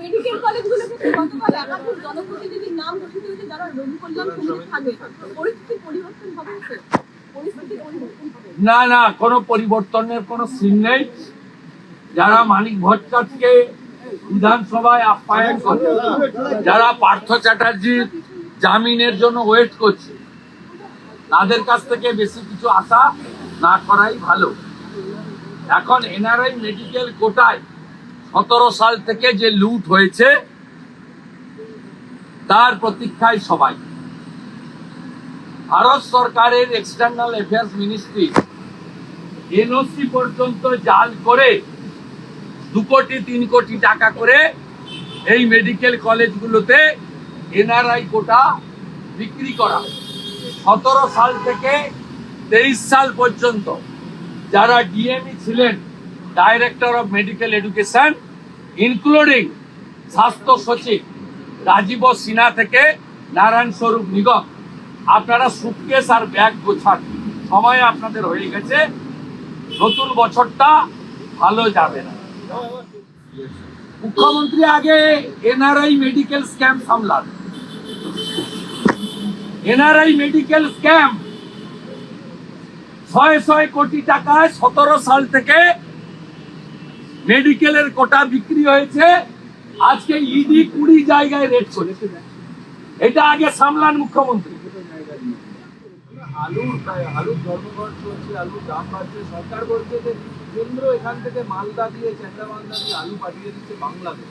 Medical কলেজগুলোকে গতকাল একাধিক জনপ্রতিনিধির নাম ঘোষিত হয়েছে, যারা কল্যাণ সমিতি থাকবে। পরিস্থিতি পরিবর্তন হবে না না, কোনো পরিবর্তনের কোনো সিন নেই। যারা মানিক ভট্টাচার্যকে বিধানসভায় আপ্যায়ন করছে, যারা পার্থ চ্যাটার্জির জামিনের জন্য ওয়েট করছে, তাদের কাছ থেকে বেশি কিছু আশা না করাই ভালো। এখন এনআরআই মেডিকেল কোটায় সতেরো সাল থেকে যে লুট হয়েছে, তার প্রতীক্ষায় সবাই। ভারত সরকারের এক্সটার্নাল অ্যাফেয়ার্স মিনিস্ট্রি এনওসি পর্যন্ত জাল করে দু কোটি, তিন কোটি টাকা করে এই মেডিকেল কলেজগুলোতে এনআরআই কোটা বিক্রি করা। সতেরো সাল থেকে তেইশ সাল পর্যন্ত যারা ডিএমই ছিলেন director of medical education including স্বাস্থ্য সচিব রাজীব সিনহা থেকে নারায়ণ স্বরূপ নিগম আপনারা সুটকেস আর ব্যাগ গোছান। সময় আপনাদের হয়ে গেছে। নতুন বছরটা ভালো যাবে না। মুখ্যমন্ত্রী আগে এনআরআই মেডিকেল স্ক্যাম সামলান। এনআরআই মেডিকেল স্ক্যাম ছয় ছয় কোটি টাকায় সতেরো সাল থেকে মেডিকেলের কোটা বিক্রি হয়েছে। আজকে ইডি কুড়ি জায়গায় রেট করেছে। এটা আগে সামলান মুখ্যমন্ত্রী। আলুর আলুর ধর্মঘট চলছে আলুর দাম বাড়ছে। সরকার বলছে যে কেন্দ্র এখান থেকে মালদা দিয়ে মালদা দিয়ে আলু পাঠিয়ে দিচ্ছে বাংলাদেশ।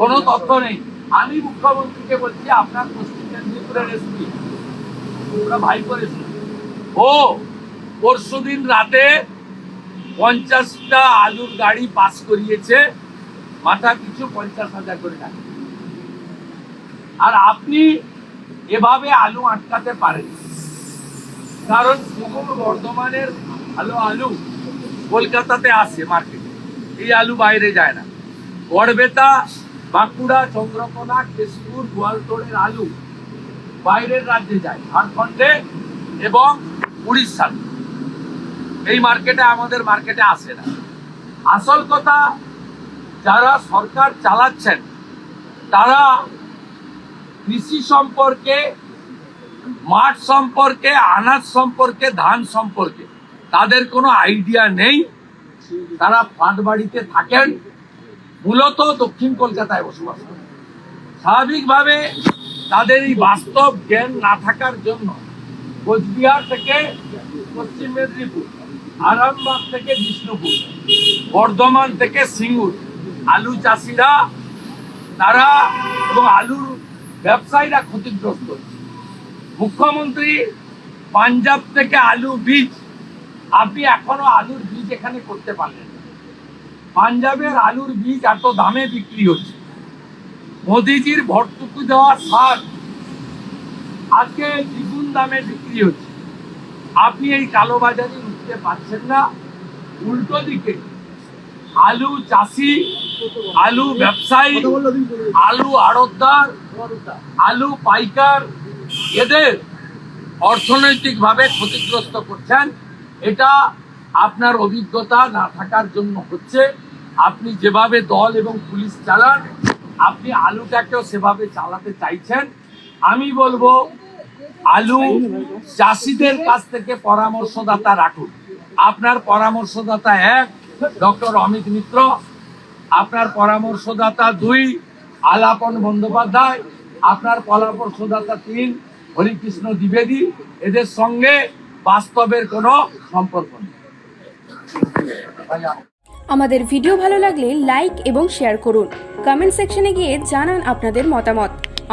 কোনো তথ্য নেই। আমি মুখ্যমন্ত্রীকে বলছি আপনার পশ্চিম মেদিনীপুরের এসপি ওরা ভাই করেছে ও পরশুদিন রাতে পঞ্চাশটা আলুর গাড়ি পাস করিয়েছে। মাথা পিছু পঞ্চাশ হাজার করে টাকা। আর আপনি এভাবে আলু আটকাতে পারেন। কারণ পূর্ব বর্ধমানের ভালো আলু কলকাতাতে আসে মার্কেটে এই আলু বাইরে যায় না। গড়বেতা, বাঁকুড়া, চন্দ্রকোনা, কেশপুর, গোয়ালতোড়ের আলু বাইরের রাজ্যে যায়। ঝাড়খণ্ডে এবং উড়িষ্যাতে। এই মার্কেটে আমাদের মার্কেটে আসে না। আসল কথা, যারা সরকার চালাচ্ছেন, তারা কৃষি সম্পর্কে, মাঠ সম্পর্কে, আনাজ সম্পর্কে, ধান সম্পর্কে, তাদের কোনো আইডিয়া নেই। তারা ফ্ল্যাট বাড়িতে থাকেন। মূলত দক্ষিণ কলকাতায় বসবাস করেন। স্বাভাবিকভাবে তাদের এই বাস্তব জ্ঞান না থাকার জন্য কোচবিহার থেকে পশ্চিম মেদিনীপুর আরামবাগ থেকে বিষ্ণুপুর, বর্ধমান থেকে সিঙ্গুর। আলু চাষিরা, তারা এবং আলুর ব্যবসায়ীরা ক্ষতিগ্রস্ত। মুখ্যমন্ত্রী, পাঞ্জাব থেকে আলু বীজ, আপনি এখনও আলুর বীজ এখানে করতে পারলেন। পাঞ্জাবের আলুর বীজ এত দামে বিক্রি হচ্ছে। মোদিজির ভর্তুকি দেওয়া সার আজকে দ্বিগুণ দামে বিক্রি হচ্ছে। আপনি এই কালোবাজারি উঠতে পারছেন না উল্টো দিকে। আলু চাষি আলু ব্যবসায়ী আলু আড়তদার আলু পাইকার এদের অর্থনৈতিকভাবে ক্ষতিগ্রস্ত করছেন। এটা আপনার অভিজ্ঞতা না থাকার জন্য হচ্ছে আপনি যেভাবে দল এবং পুলিশ চালান আপনি আলুটাকেও সেভাবে চালাতে চাইছেন। আমি বলব আলু চাষিদের কাছ থেকে পরামর্শদাতা রাখুন। আপনার পরামর্শদাতা এক, ডক্টর অমিত মিত্র। আপনার পরামর্শদাতা দুই, আলাপন বন্দ্যোপাধ্যায়। আপনার পরামর্শদাতা তিন, হরিকৃষ্ণ দ্বিবেদী। এদের সঙ্গে বাস্তবের কোনো সম্পর্ক নেই। আমাদের ভিডিও ভালো লাগলে লাইক এবং শেয়ার করুন। কমেন্ট সেকশনে গিয়ে জানান আপনাদের মতামত।